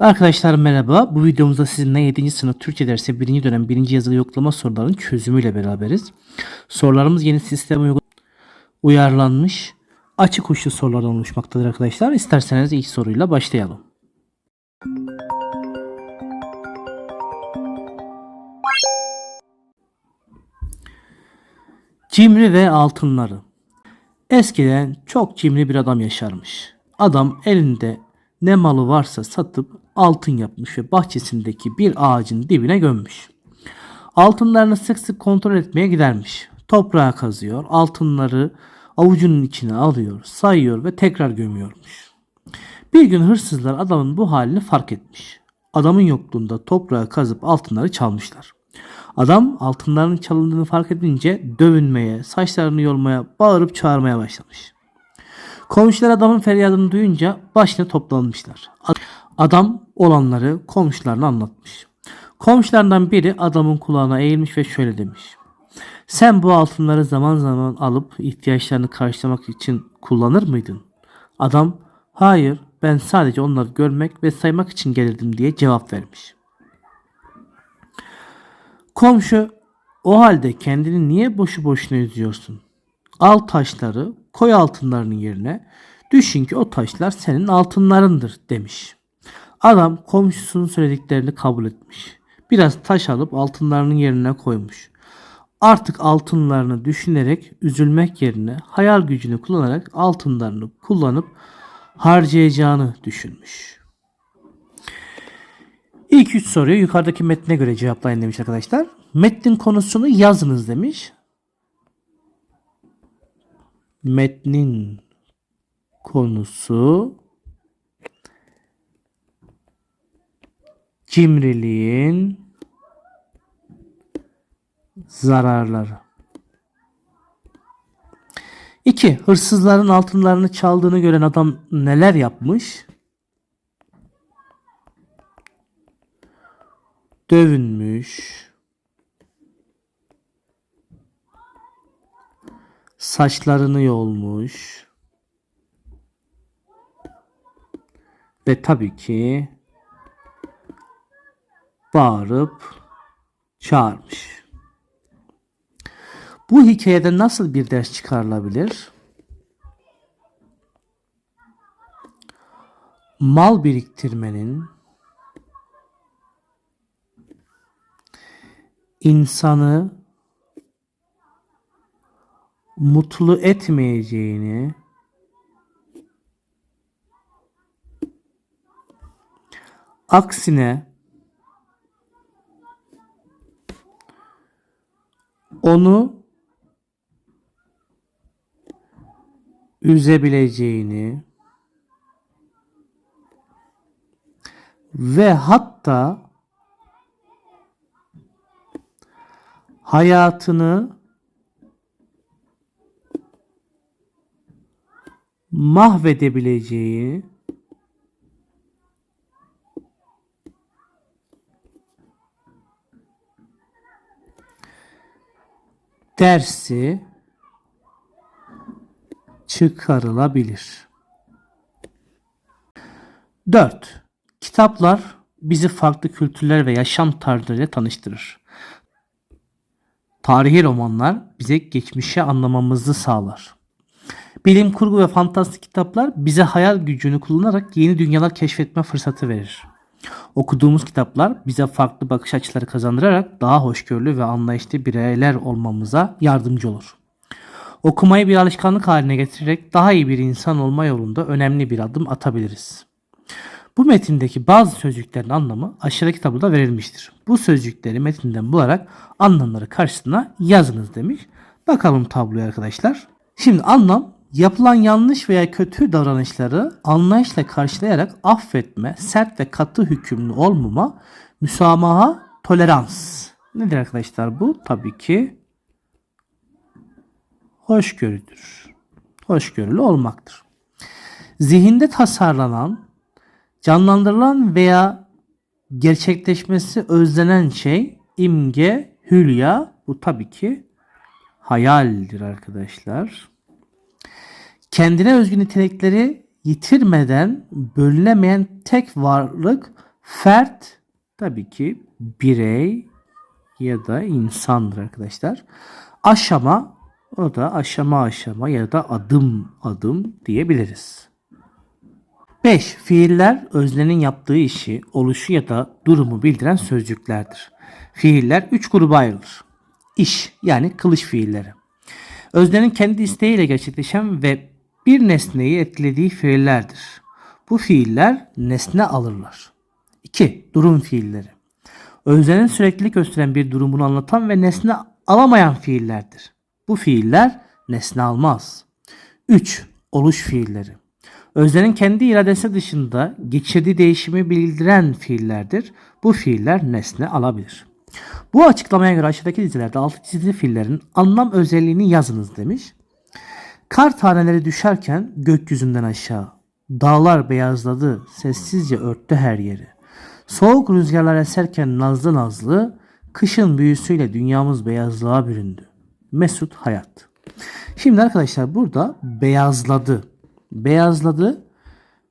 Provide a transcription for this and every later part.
Arkadaşlar merhaba. Bu videomuzda sizinle 7. sınıf Türkçe dersi 1. dönem 1. yazılı yoklama sorularının çözümüyle beraberiz. Sorularımız yeni sisteme uyarlanmış açık uçlu sorulardan oluşmaktadır arkadaşlar. İsterseniz ilk soruyla başlayalım. Cimri ve altınları. Eskiden çok cimri bir adam yaşarmış. Adam elinde ne malı varsa satıp altın yapmış ve bahçesindeki bir ağacın dibine gömmüş. Altınlarını sık sık kontrol etmeye gidermiş. Toprağa kazıyor, altınları avucunun içine alıyor, sayıyor ve tekrar gömüyormuş. Bir gün hırsızlar adamın bu halini fark etmiş. Adamın yokluğunda toprağı kazıp altınları çalmışlar. Adam altınların çalındığını fark edince dövünmeye, saçlarını yolmaya, bağırıp çağırmaya başlamış. Komşular adamın feryadını duyunca başına toplanmışlar. Adam olanları komşularına anlatmış. Komşulardan biri adamın kulağına eğilmiş ve şöyle demiş. Sen bu altınları zaman zaman alıp ihtiyaçlarını karşılamak için kullanır mıydın? Adam hayır ben sadece onları görmek ve saymak için gelirdim diye cevap vermiş. Komşu o halde kendini niye boşu boşuna üzüyorsun? Al taşları koy altınlarının yerine. Düşün ki o taşlar senin altınlarındır demiş. Adam komşusunun söylediklerini kabul etmiş. Biraz taş alıp altınlarının yerine koymuş. Artık altınlarını düşünerek üzülmek yerine hayal gücünü kullanarak altınlarını kullanıp harcayacağını düşünmüş. İlk üç soruyu yukarıdaki metne göre cevaplayın demiş arkadaşlar. Metnin konusunu yazınız demiş. Metnin konusu cimriliğin zararları. 2. Hırsızların altınlarını çaldığını gören adam neler yapmış? Dövünmüş. Saçlarını yolmuş. Ve tabii ki bağırıp çağırmış. Bu hikayeden nasıl bir ders çıkarılabilir? Mal biriktirmenin insanı mutlu etmeyeceğini aksine onu üzebileceğini ve hatta hayatını mahvedebileceği dersi çıkarılabilir. 4. Kitaplar bizi farklı kültürler ve yaşam tarzlarıyla tanıştırır. Tarihi romanlar bize geçmişi anlamamızı sağlar. Bilim kurgu ve fantastik kitaplar bize hayal gücünü kullanarak yeni dünyalar keşfetme fırsatı verir. Okuduğumuz kitaplar bize farklı bakış açıları kazandırarak daha hoşgörülü ve anlayışlı bireyler olmamıza yardımcı olur. Okumayı bir alışkanlık haline getirerek daha iyi bir insan olma yolunda önemli bir adım atabiliriz. Bu metindeki bazı sözcüklerin anlamı aşağıdaki tabloda verilmiştir. Bu sözcükleri metinden bularak anlamları karşısına yazınız demiş. Bakalım tabloya arkadaşlar. Şimdi anlam yapılan yanlış veya kötü davranışları anlayışla karşılayarak affetme, sert ve katı hükümlü olmama, müsamaha, tolerans. Nedir arkadaşlar bu? Tabii ki hoşgörüdür. Hoşgörülü olmaktır. Zihinde tasarlanan, canlandırılan veya gerçekleşmesi özlenen şey imge, hülya bu tabii ki hayaldir arkadaşlar. Kendine özgü nitelikleri yitirmeden bölünemeyen tek varlık fert tabii ki birey ya da insandır arkadaşlar. Aşama o da aşama aşama ya da adım adım diyebiliriz. 5. Fiiller öznenin yaptığı işi, oluşu ya da durumu bildiren sözcüklerdir. Fiiller 3 gruba ayrılır. İş yani kılıç fiilleri. Öznenin kendi isteğiyle gerçekleşen ve bir nesneyi etkilediği fiillerdir. Bu fiiller nesne alırlar. 2. Durum fiilleri. Öznenin süreklilik gösteren bir durumunu anlatan ve nesne alamayan fiillerdir. Bu fiiller nesne almaz. 3. Oluş fiilleri. Öznenin kendi iradesi dışında geçirdiği değişimi bildiren fiillerdir. Bu fiiller nesne alabilir. Bu açıklamaya göre aşağıdaki dizilerde altı çizili fiillerin anlam özelliğini yazınız demiş. Kar taneleri düşerken gökyüzünden aşağı. Dağlar beyazladı, sessizce örttü her yeri. Soğuk rüzgarlar eserken nazlı nazlı, kışın büyüsüyle dünyamız beyazlığa büründü. Mesut Hayat. Şimdi arkadaşlar burada beyazladı. Beyazladı.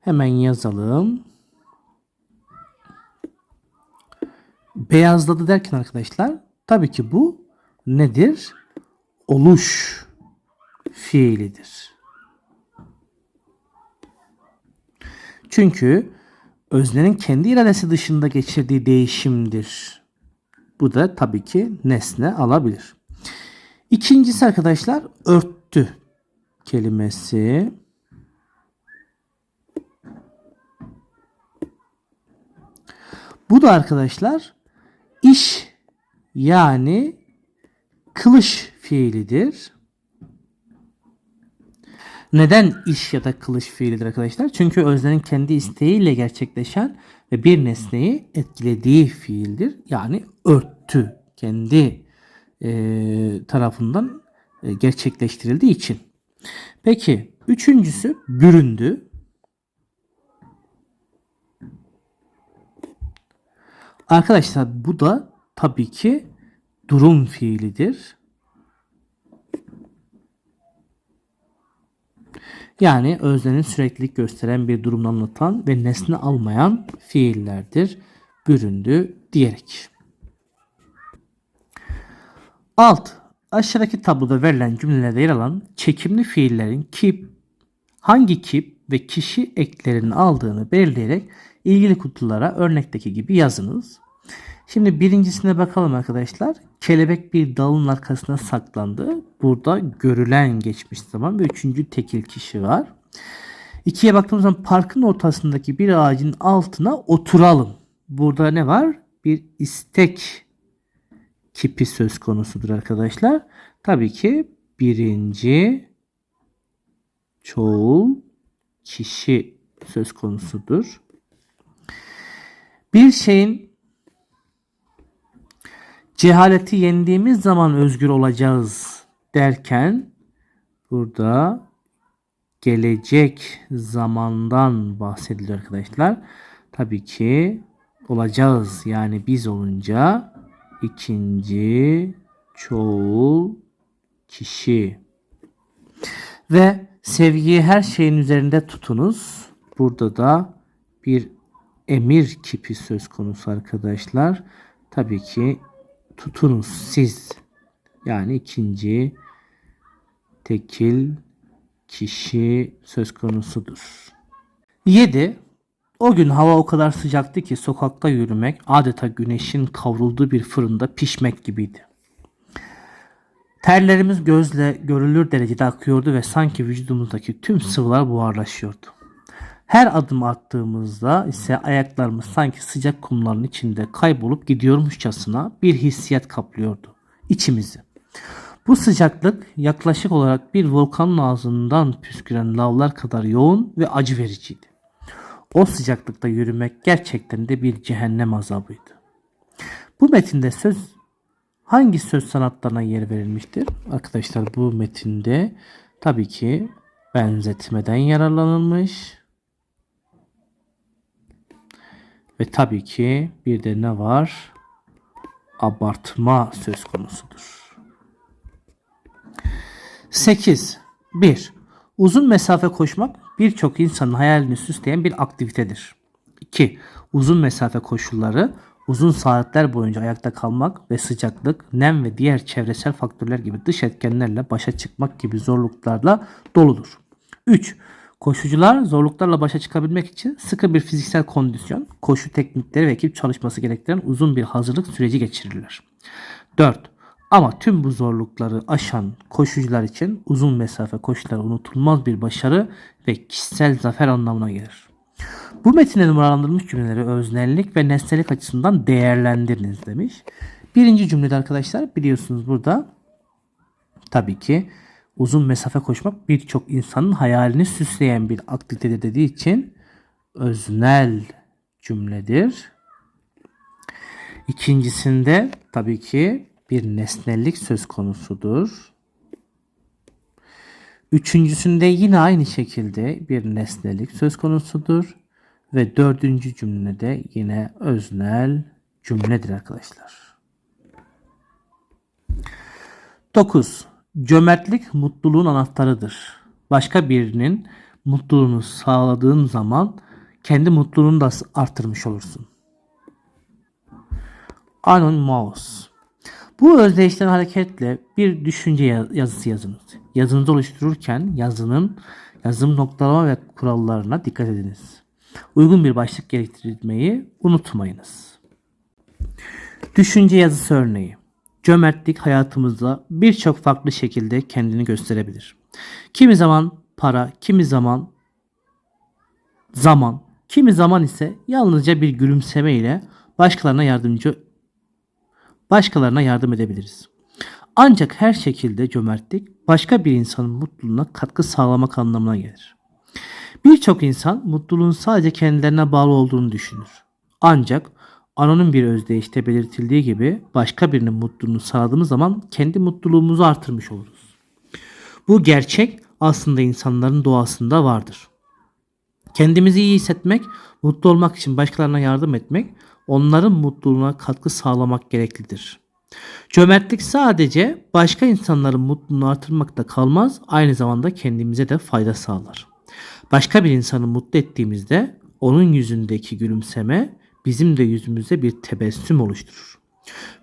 Hemen yazalım. Beyazladı derken arkadaşlar tabii ki bu nedir? Oluş fiilidir. Çünkü öznenin kendi iradesi dışında geçirdiği değişimdir. Bu da tabii ki nesne alabilir. İkincisi arkadaşlar örttü kelimesi. Bu da arkadaşlar iş yani kılıç fiilidir. Neden iş ya da kılıç fiilidir arkadaşlar? Çünkü öznenin kendi isteğiyle gerçekleşen ve bir nesneyi etkilediği fiildir. Yani örttü kendi e, tarafından e, gerçekleştirildiği için. Peki üçüncüsü büründü. Arkadaşlar bu da tabii ki durum fiilidir. Yani öznenin süreklilik gösteren bir durumunu anlatan ve nesne almayan fiillerdir. Büründü diyerek. Alt. Aşağıdaki tabloda verilen cümlelerde yer alan çekimli fiillerin kip, hangi kip ve kişi eklerini aldığını belirleyerek ilgili kutulara örnekteki gibi yazınız. Şimdi birincisine bakalım arkadaşlar. Kelebek bir dalın arkasına saklandı. Burada görülen geçmiş zaman ve üçüncü tekil kişi var. İkiye baktığımız zaman parkın ortasındaki bir ağacın altına oturalım. Burada ne var? Bir istek kipi söz konusudur arkadaşlar. Tabii ki birinci çoğul kişi söz konusudur. Bir şeyin cehaleti yendiğimiz zaman özgür olacağız derken burada gelecek zamandan bahsediliyor arkadaşlar. Tabii ki olacağız yani biz olunca ikinci çoğul kişi ve sevgiyi her şeyin üzerinde tutunuz. Burada da bir emir kipi söz konusu arkadaşlar. Tabii ki tutunuz siz. Yani ikinci tekil kişi söz konusudur. 7. O gün hava o kadar sıcaktı ki sokakta yürümek adeta güneşin kavrulduğu bir fırında pişmek gibiydi. Terlerimiz gözle görülür derecede akıyordu ve sanki vücudumuzdaki tüm sıvılar buharlaşıyordu. Her adım attığımızda ise ayaklarımız sanki sıcak kumların içinde kaybolup gidiyormuşçasına bir hissiyat kaplıyordu içimizi. Bu sıcaklık yaklaşık olarak bir volkanın ağzından püsküren lavlar kadar yoğun ve acı vericiydi. O sıcaklıkta yürümek gerçekten de bir cehennem azabıydı. Bu metinde söz hangi söz sanatlarına yer verilmiştir? Arkadaşlar bu metinde tabii ki benzetmeden yararlanılmış. Ve tabii ki bir de ne var? Abartma söz konusudur. 8. 1. Uzun mesafe koşmak birçok insanın hayalini süsleyen bir aktivitedir. 2. Uzun mesafe koşulları uzun saatler boyunca ayakta kalmak ve sıcaklık, nem ve diğer çevresel faktörler gibi dış etkenlerle başa çıkmak gibi zorluklarla doludur. 3. Koşucular zorluklarla başa çıkabilmek için sıkı bir fiziksel kondisyon, koşu teknikleri ve ekip çalışması gerektiren uzun bir hazırlık süreci geçirirler. 4. Ama tüm bu zorlukları aşan koşucular için uzun mesafe koşuları unutulmaz bir başarı ve kişisel zafer anlamına gelir. Bu metinde numaralandırılmış cümleleri öznellik ve nesnelik açısından değerlendiriniz demiş. Birinci cümlede arkadaşlar biliyorsunuz burada tabii ki uzun mesafe koşmak birçok insanın hayalini süsleyen bir aktivite dediği için öznel cümledir. İkincisinde tabii ki bir nesnellik söz konusudur. Üçüncüsünde yine aynı şekilde bir nesnelik söz konusudur. Ve dördüncü cümlede yine öznel cümledir arkadaşlar. 9. Cömertlik mutluluğun anahtarıdır. Başka birinin mutluluğunu sağladığın zaman kendi mutluluğunu da artırmış olursun. Anon Maus. Bu özdeyişten hareketle bir düşünce yaz- yazısı yazınız. Yazınızı oluştururken yazının yazım noktalama ve kurallarına dikkat ediniz. Uygun bir başlık gerektirmeyi unutmayınız. Düşünce yazısı örneği. Cömertlik hayatımızda birçok farklı şekilde kendini gösterebilir. Kimi zaman para, kimi zaman zaman, kimi zaman ise yalnızca bir gülümseme ile başkalarına yardımcı başkalarına yardım edebiliriz. Ancak her şekilde cömertlik başka bir insanın mutluluğuna katkı sağlamak anlamına gelir. Birçok insan mutluluğun sadece kendilerine bağlı olduğunu düşünür. Ancak anonim bir özdeyişte belirtildiği gibi başka birinin mutluluğunu sağladığımız zaman kendi mutluluğumuzu artırmış oluruz. Bu gerçek aslında insanların doğasında vardır. Kendimizi iyi hissetmek, mutlu olmak için başkalarına yardım etmek, onların mutluluğuna katkı sağlamak gereklidir. Cömertlik sadece başka insanların mutluluğunu artırmakta kalmaz, aynı zamanda kendimize de fayda sağlar. Başka bir insanı mutlu ettiğimizde onun yüzündeki gülümseme bizim de yüzümüzde bir tebessüm oluşturur.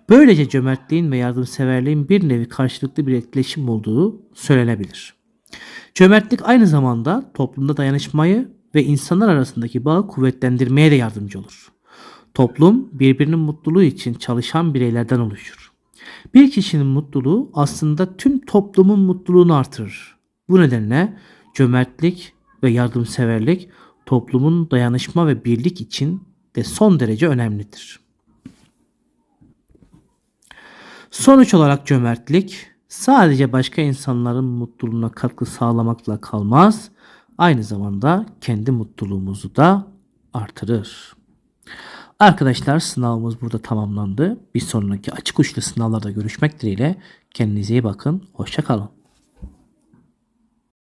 Böylece cömertliğin ve yardımseverliğin bir nevi karşılıklı bir etkileşim olduğu söylenebilir. Cömertlik aynı zamanda toplumda dayanışmayı ve insanlar arasındaki bağı kuvvetlendirmeye de yardımcı olur. Toplum birbirinin mutluluğu için çalışan bireylerden oluşur. Bir kişinin mutluluğu aslında tüm toplumun mutluluğunu artırır. Bu nedenle cömertlik ve yardımseverlik toplumun dayanışma ve birlik için de son derece önemlidir. Sonuç olarak cömertlik sadece başka insanların mutluluğuna katkı sağlamakla kalmaz, aynı zamanda kendi mutluluğumuzu da artırır. Arkadaşlar sınavımız burada tamamlandı. Bir sonraki açık uçlu sınavlarda görüşmek dileğiyle. Kendinize iyi bakın. Hoşçakalın.